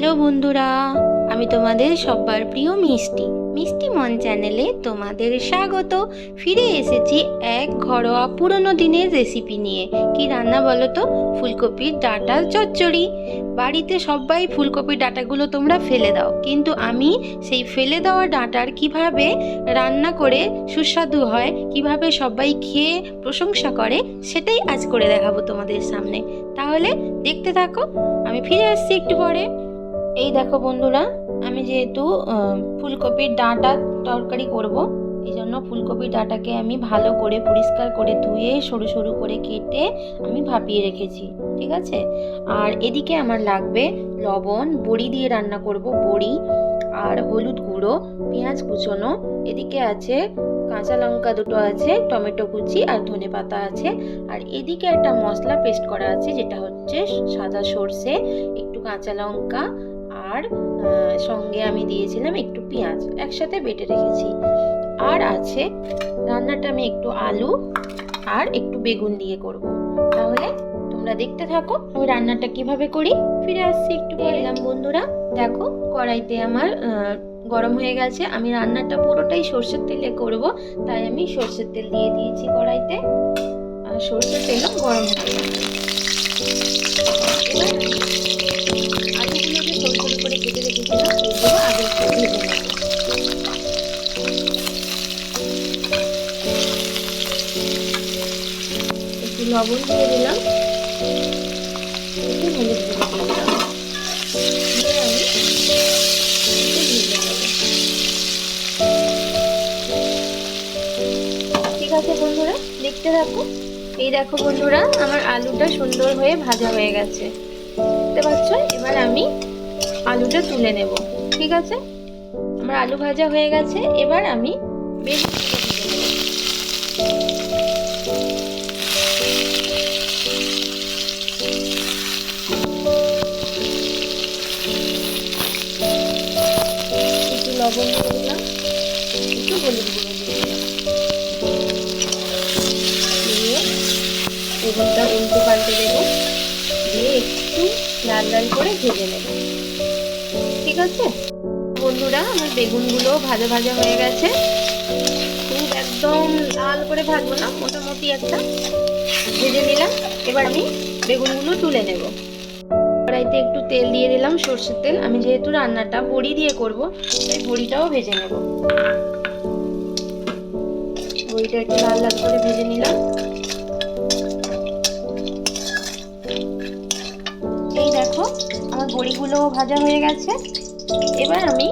Hello বন্ধুরা, আমি তোমাদের সবার প্রিয় মিষ্টি। মিষ্টি মন চ্যানেলে তোমাদের স্বাগত। ফিরে এসেছি এক ঘরোয়া পুরনো দিনের রেসিপি নিয়ে। কি রান্না বলো তো? ফুলকপির ডাঁটার চচ্চড়ি। বাড়িতে সবাই ফুলকপির ডাঁটাগুলো তোমরা ফেলে দাও। কিন্তু আমি সেই ফেলে দেওয়া ডাঁটার কীভাবে রান্না করে সুস্বাদু হয়, কীভাবে সবাই খেয়ে প্রশংসা করে, সেটাই আজ করে দেখাবো তোমাদের সামনে। তাহলে দেখতে থাকো, আমি ফিরে আসছি একটু পরে। এই দেখো বন্ধুরা, আমি যেহেতু ফুলকপির ডাঁটা তরকারি করব, এই জন্য ফুলকপির ডাঁটাকে আমি ভালো করে পরিষ্কার করে ধুয়ে, সরু সরু করে কেটে আমি ভাপিয়ে রেখেছি, ঠিক আছে? আর এদিকে আমার লাগবে লবণ, বড়ি দিয়ে রান্না করব, বড়ি আর হলুদ গুঁড়ো, পেঁয়াজ কুচোনো, এদিকে আছে কাঁচা লঙ্কা দুটো আছে, টমেটো কুচি আর ধনে পাতা আছে, আর এদিকে একটা মশলা পেস্ট করা আছে, যেটা হচ্ছে সাদা সর্ষে, একটু কাঁচা লঙ্কা আর সঙ্গে আমি দিয়েছিলাম একটু পেঁয়াজ একসাথে বেটে রেখেছি। আর আছে রান্নাটা আমি একটু আলু আর একটু বেগুন দিয়ে করব। তাহলে তোমরা দেখতে থাকো আমি রান্নাটা কীভাবে করি। ফিরে আসছি একটু এলাম বন্ধুরা দেখো কড়াইতে আমার গরম হয়ে গেছে। আমি রান্নাটা পুরোটাই সর্ষের তেলে করব। তাই আমি সর্ষের তেল দিয়ে দিয়েছি কড়াইতে। আর সর্ষের তেলও গরম হয়ে গেছে। একটু ঠিক আছে বন্ধুরা, দেখতে থাকো। এই দেখো বন্ধুরা, আমার আলুটা সুন্দর হয়ে ভাজা হয়ে গেছে। দেখতে পাচ্ছ? এবার আমি আলুটা তুলে নেব। ঠিক আছে? আমার আলু ভাজা হয়ে গেছে, এবার আমি বেগুন একটু লবণ একটু উল্টো দেবো, দিয়ে একটু লাল লাল করে ভেজে নেব। আছে বন্ধুরা, আমার বেগুনগুলো ভাজা ভাজা হয়ে গেছে। খুব একদম লাল করে ভাজবো না, মোটামুটি একটা। ভেজে নিলাম, এবার আমি বেগুনগুলো তুলে নেব। কড়াইতে একটু তেল দিয়ে দিলাম, সর্ষের তেল। আমি যেহেতু রান্নাটা বড়ি দিয়ে করব, তাই বড়িটাও ভেজে নেব। বড়িটা একটু লাল লাল করে ভেজে নিলাম। এই দেখো, আমার বড়িগুলো ভাজা হয়ে গেছে। এবার আমি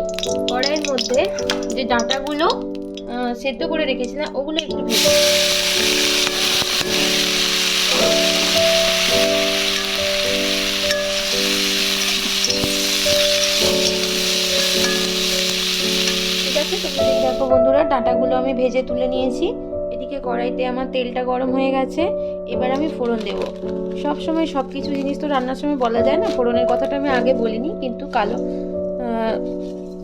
কড়াইয়ের মধ্যে যে ডাঁটাগুলো সেদ্ধ করে রেখেছিলাম, ওগুলো একটু ভেজে ঠিক আছে দেখো বন্ধুরা, ডাঁটাগুলো আমি ভেজে তুলে নিয়েছি। এদিকে কড়াইতে আমার তেলটা গরম হয়ে গেছে, এবার আমি ফোড়ন দেব। সব সময় সব কিছু জিনিস তো রান্নার সময় বলা যায় না, ফোড়নের কথাটা আমি আগে বলিনি, কিন্তু কালো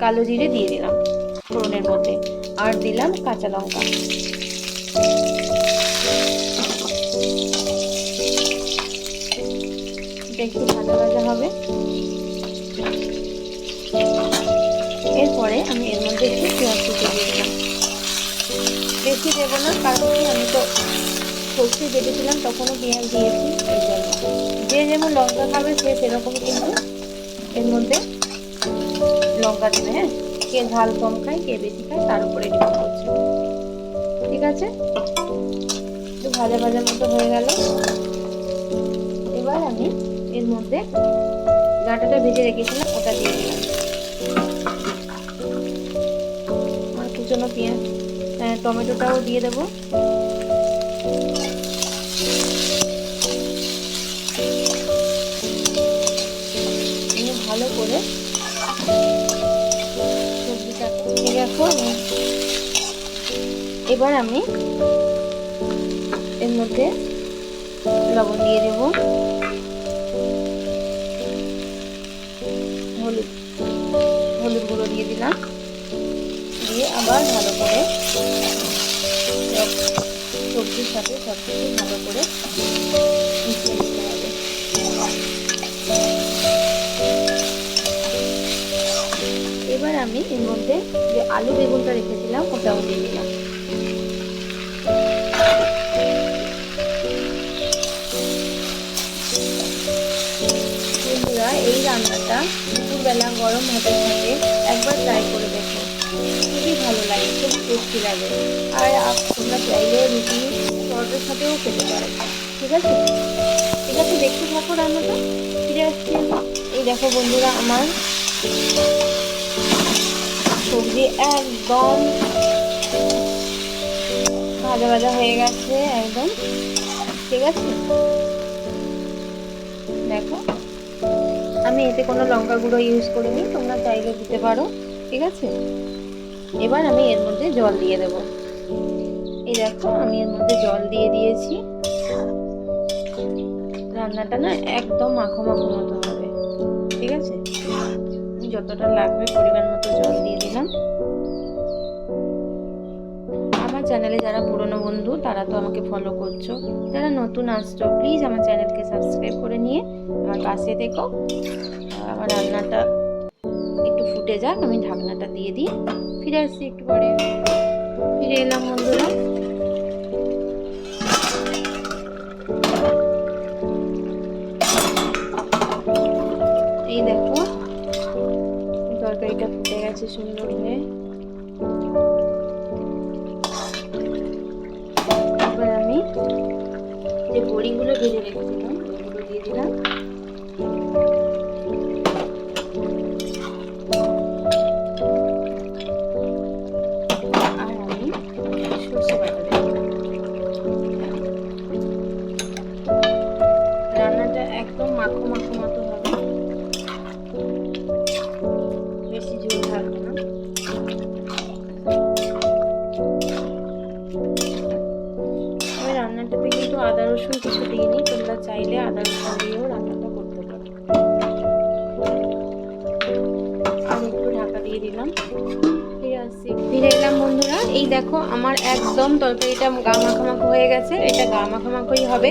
কালো জিরে দিয়ে দিলাম ফোড়নের মধ্যে। আর দিলাম কাঁচা লঙ্কা। একটু ভাজা ভাজা হবে। এরপরে আমি এর মধ্যে একটু পেঁয়াজ কুচি দিয়ে দিলাম। বেশি দেবো না, কারণ আমি তো সর্ষে বেটেছিলাম তখনও পেঁয়াজ দিয়েছি, এই জন্য। যে যেমন লঙ্কা খাবে সে সেরকম কিন্তু এর মধ্যে লঙ্কা দেবে হ্যাঁ? কে ঝাল কম খায় কে বেশি খায় তার উপরে ডিপেন্ড করছে। ঠিক আছে? একটু ভাজা ভাজা মতো হয়ে গেল। এবার আমি এর মধ্যে ডাঁটাটা ভেজে রেখেছিলাম ওটা দিয়ে দিলাম। আর কুচনো পেঁয়াজ হ্যাঁ, টমেটোটাও দিয়ে দেবো। আমি- এবার আমি এর মধ্যে লবণ দিয়ে দেব। হলুদ হলুদ গুঁড়ো দিয়ে দিলাম। দিয়ে আবার ভালো করে সবজির সাথে সব কিছু ভালো করে মিশিয়ে এর মধ্যে যে আলু বেগুনটা রেখেছিলাম, ওটাও দিয়ে দিলাম। বন্ধুরা, এই রান্নাটা দুপুরবেলা গরম ভাতের সাথে একবার ট্রাই করে দেখো। খুবই ভালো লাগে, খুব টেস্টি লাগে। আর তোমরা চাইলে রুটি, পরোটার সাথেও খেতে পারো। ঠিক আছে? ঠিক আছে, দেখতে থাকো রান্নাটা। ফিরে আসছি এই দেখো বন্ধুরা, আমার সবজি একদম ভাজা ভাজা হয়ে গেছে একদম। ঠিক আছে? দেখো। আমি এতে কোনো লঙ্কা গুঁড়ো ইউজ করিনি, তোমরা চাইলে দিতে পারো, ঠিক আছে? এবার আমি এর মধ্যে জল দিয়ে দেবো। এই দেখো, আমি এর মধ্যে জল দিয়ে দিয়েছি। রান্নাটা না একদম মাখো মাখো মতো হবে, ঠিক আছে? যতটা লাগবে পরিমাণ মতো জল দিয়ে দিলাম আমার চ্যানেলে যারা পুরনো বন্ধু, তারা তো আমাকে ফলো করছ। যারা নতুন আসছো প্লিজ আমার চ্যানেলকে সাবস্ক্রাইব করে নিয়ে আমার পাশে আর আমার রান্নাটা একটু ফুটে যাক, আমি ঢাকনাটা দিয়ে দিই। ফিরে আসছি একটু পরে। ফিরে এলাম বন্ধুরা। এই দেখো তরকারিটা সুন্দর হয়ে এবার আমি যে বড়িগুলো ভেজে রেখেছিলাম এই দেখো, আমার একদম তরকারিটা গা মাখামাখো হয়ে গেছে, এটা গা মাখামাখোই হবে।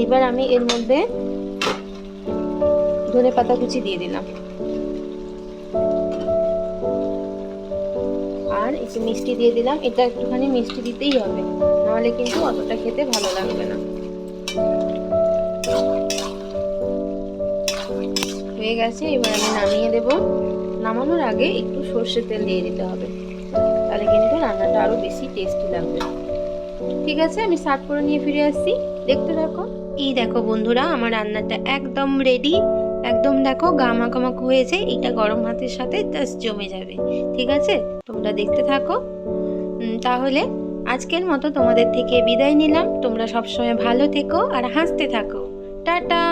এইবার আমি এর মধ্যে ধনে পাতা কুচি দিয়ে দিলাম। আর একটু মিষ্টি দিয়ে দিলাম, এটা একটুখানি মিষ্টি দিতেই হবে, নাহলে কিন্তু অতটা খেতে ভালো লাগবে না। হয়ে গেছে, এবার আমি নামিয়ে দেব। নামানোর আগে একটু সর্ষের তেল দিয়ে দিতে হবে। তাহলে কিন্তু রান্নাটা আরও বেশি টেস্টি লাগবে। ঠিক আছে, আমি সার্ভ করে নিয়ে ফিরে আসছি। দেখতে থাকো। এই দেখো বন্ধুরা, আমার রান্নাটা একদম রেডি একদম দেখো গা মাখামাখো হয়েছে এটা গরম ভাতের সাথে জাস্ট জমে যাবে। ঠিক আছে? তোমরা দেখতে থাকো। তাহলে আজকের মতো তোমাদের থেকে বিদায় নিলাম। তোমরা সবসময় ভালো থেকো আর হাসতে থাকো। টাটা!